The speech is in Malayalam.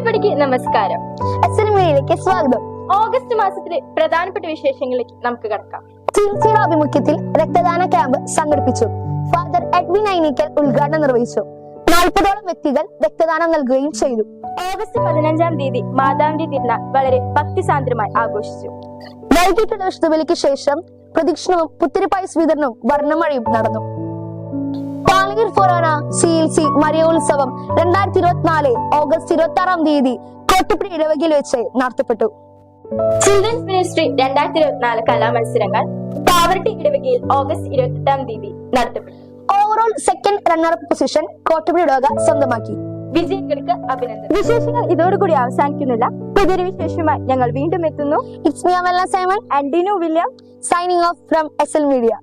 നമസ്കാരം. എസ് മീഡിയയിലേക്ക് സ്വാഗതം. ഓഗസ്റ്റ് മാസത്തിലെ പ്രധാനപ്പെട്ട വിശേഷങ്ങളിലേക്ക് നമുക്ക് കടക്കാം. ചികിത്സയുടെ ആഭിമുഖ്യത്തിൽ രക്തദാന ക്യാമ്പ് സംഘടിപ്പിച്ചു. ഫാദർ എഡ്വിൻ ഐനിക്കൽ ഉദ്ഘാടനം നിർവഹിച്ചു. നാൽപ്പതോളം വ്യക്തികൾ രക്തദാനം നൽകുകയും ചെയ്തു. ഓഗസ്റ്റ് പതിനഞ്ചാം തീയതി മാതാവിന്റെ തിരുനാൾ വളരെ ഭക്തിസാന്ദ്രമായി ആഘോഷിച്ചു. വൈകിട്ടുള്ള വിശുദ്ധബലിക്ക് ശേഷം പ്രദക്ഷിണവും പുത്തിരിപ്പായ സ്വീകരണവും വർണമഴയും നടന്നു. Palayur forane C L C മരിയോത്സവം രണ്ടായിരത്തി ഇരുപത്തിനാല് ഓഗസ്റ്റ് ഇരുപത്തി ആറാം തീയതി കോട്ടപ്പടി ഇടവകയിൽ വെച്ച് നടത്തപ്പെട്ടു. ചിൽഡ്രൻസ് മിനിസ്ട്രി രണ്ടായിരത്തി ഇരുപത്തിനാല് കലാമത്സരങ്ങൾ പാവർട്ടി ഇടവകയിൽ ഓഗസ്റ്റ് ഇരുപത്തെട്ടാം തീയതി നടത്തപ്പെട്ടു. Overall second runner position Kottappady ഇടവക സ്വന്തമാക്കി. വിജയികൾക്ക് അഭിനന്ദനം. വിശേഷങ്ങൾ ഇതോടുകൂടി അവസാനിക്കുന്നില്ല. പുതിയൊരു വിശേഷമായി ഞങ്ങൾ വീണ്ടും എത്തുന്നു. It's me Amala Simon ആൻഡിനു William signing off from S L Media.